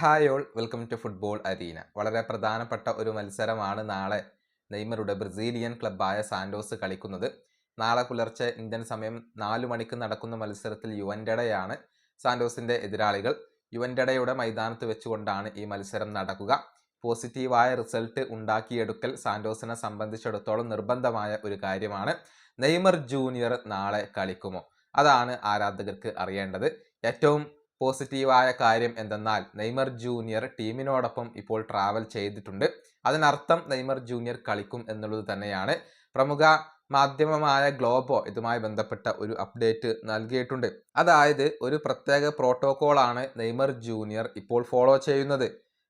Hi all welcome to football arena. വളരെ പ്രധാനപ്പെട്ട ഒരു മത്സരമാണ് നാളെ നെയ്മറുടെ ബ്രസീലിയൻ ക്ലബ്ബായ സാൻഡോസ് കളിക്കുന്നത്. നാളെ പുലർച്ചെ ഇന്ത്യൻ സമയം നാലു മണിക്ക് നടക്കുന്ന മത്സരത്തിൽ യുവൻഡടയാണ് സാൻഡോസിന്റെ എതിരാളികൾ. യുവൻഡടയുടെ മൈതാനത്ത് വെച്ചുകൊണ്ടാണ് ഈ മത്സരം നടക്കുക. പോസിറ്റീവായ റിസൾട്ട് ഉണ്ടാക്കിയെടുക്കൽ സാൻഡോസിനെ സംബന്ധിച്ചിടത്തോളം നിർബന്ധമായ ഒരു കാര്യമാണ്. നെയ്മർ ജൂനിയർ നാളെ കളിക്കുമോ? അതാണ് ആരാധകർക്ക് അറിയേണ്ടത്. ഏറ്റവും പോസിറ്റീവായ കാര്യം എന്തെന്നാൽ നെയ്മർ ജൂനിയർ ടീമിനോടൊപ്പം ഇപ്പോൾ ട്രാവൽ ചെയ്തിട്ടുണ്ട്. അതിനർത്ഥം നെയ്മർ ജൂനിയർ കളിക്കും എന്നുള്ളത് തന്നെയാണ്. പ്രമുഖ മാധ്യമമായ ഗ്ലോബോ ഇതുമായി ബന്ധപ്പെട്ട ഒരു അപ്ഡേറ്റ് നൽകിയിട്ടുണ്ട്. അതായത് ഒരു പ്രത്യേക പ്രോട്ടോകോളാണ് നെയ്മർ ജൂനിയർ ഇപ്പോൾ ഫോളോ ചെയ്യുന്നത്.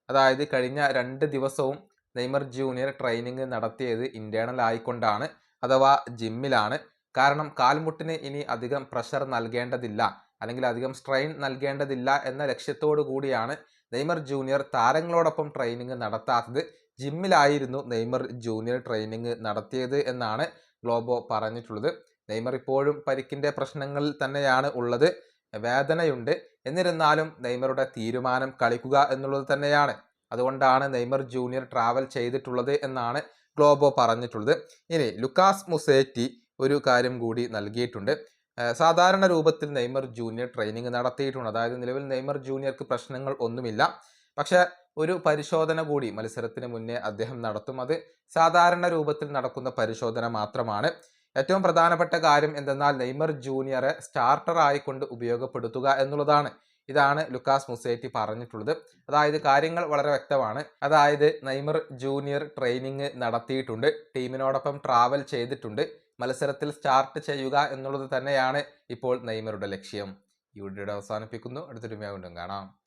അതായത് കഴിഞ്ഞ രണ്ട് ദിവസവും നെയ്മർ ജൂനിയർ ട്രെയിനിങ് നടത്തിയത് ഇന്റേണൽ ആയിക്കൊണ്ടാണ് അഥവാ ജിമ്മിലാണ് കാരണം കാൽമുട്ടിന് ഇനി അധികം പ്രഷർ നൽകേണ്ടതില്ല. അല്ലെങ്കിൽ അധികം സ്ട്രെയിൻ നൽകേണ്ടതില്ല എന്ന ലക്ഷ്യത്തോടു കൂടിയാണ് നെയ്മർ ജൂനിയർ താരങ്ങളോടൊപ്പം ട്രെയിനിങ് നടത്താത്തത്. ജിമ്മിലായിരുന്നു നെയ്മർ ജൂനിയർ ട്രെയിനിങ് നടത്തിയത് എന്നാണ് ഗ്ലോബോ പറഞ്ഞിട്ടുള്ളത്. നെയ്മർ ഇപ്പോഴും പരിക്കിന്റെ പ്രശ്നങ്ങളിൽ തന്നെയാണ് ഉള്ളത്. വേദനയുണ്ട്. എന്നിരുന്നാലും നെയ്മറുടെ തീരുമാനം കളിക്കുക എന്നുള്ളത് തന്നെയാണ്. അതുകൊണ്ടാണ് നെയ്മർ ജൂനിയർ ട്രാവൽ ചെയ്തിട്ടുള്ളത് എന്നാണ് ഗ്ലോബോ പറഞ്ഞിട്ടുള്ളത്. ഇനി ലുക്കാസ് മുസേറ്റി ഒരു കാര്യം കൂടി നൽകിയിട്ടുണ്ട്. സാധാരണ രൂപത്തിൽ നെയ്മർ ജൂനിയർ ട്രെയിനിങ് നടത്തിയിട്ടുണ്ട്. അതായത് നിലവിൽ നെയ്മർ ജൂനിയർക്ക് പ്രശ്നങ്ങൾ ഒന്നുമില്ല. പക്ഷേ ഒരു പരിശോധന കൂടി മത്സരത്തിന് മുന്നേ അദ്ദേഹം നടത്തും. അത് സാധാരണ രൂപത്തിൽ നടക്കുന്ന പരിശോധന മാത്രമാണ്. ഏറ്റവും പ്രധാനപ്പെട്ട കാര്യം എന്തെന്നാൽ നെയ്മർ ജൂനിയറെ സ്റ്റാർട്ടർ ആയിക്കൊണ്ട് ഉപയോഗപ്പെടുത്തുക എന്നുള്ളതാണ്. ഇതാണ് ലുക്കാസ് മുസേറ്റി പറഞ്ഞിട്ടുള്ളത്. അതായത് കാര്യങ്ങൾ വളരെ വ്യക്തമാണ്. അതായത് നെയ്മർ ജൂനിയർ ട്രെയിനിങ് നടത്തിയിട്ടുണ്ട്. ടീമിനോടൊപ്പം ട്രാവൽ ചെയ്തിട്ടുണ്ട്. മത്സരത്തിൽ സ്റ്റാർട്ട് ചെയ്യുക എന്നുള്ളത് തന്നെയാണ് ഇപ്പോൾ നെയ്മറുടെ ലക്ഷ്യം. ഈ വീഡിയോയുടെ അവസാനിപ്പിക്കുന്നു. അടുത്തൊരു വീണ്ടും കാണാം.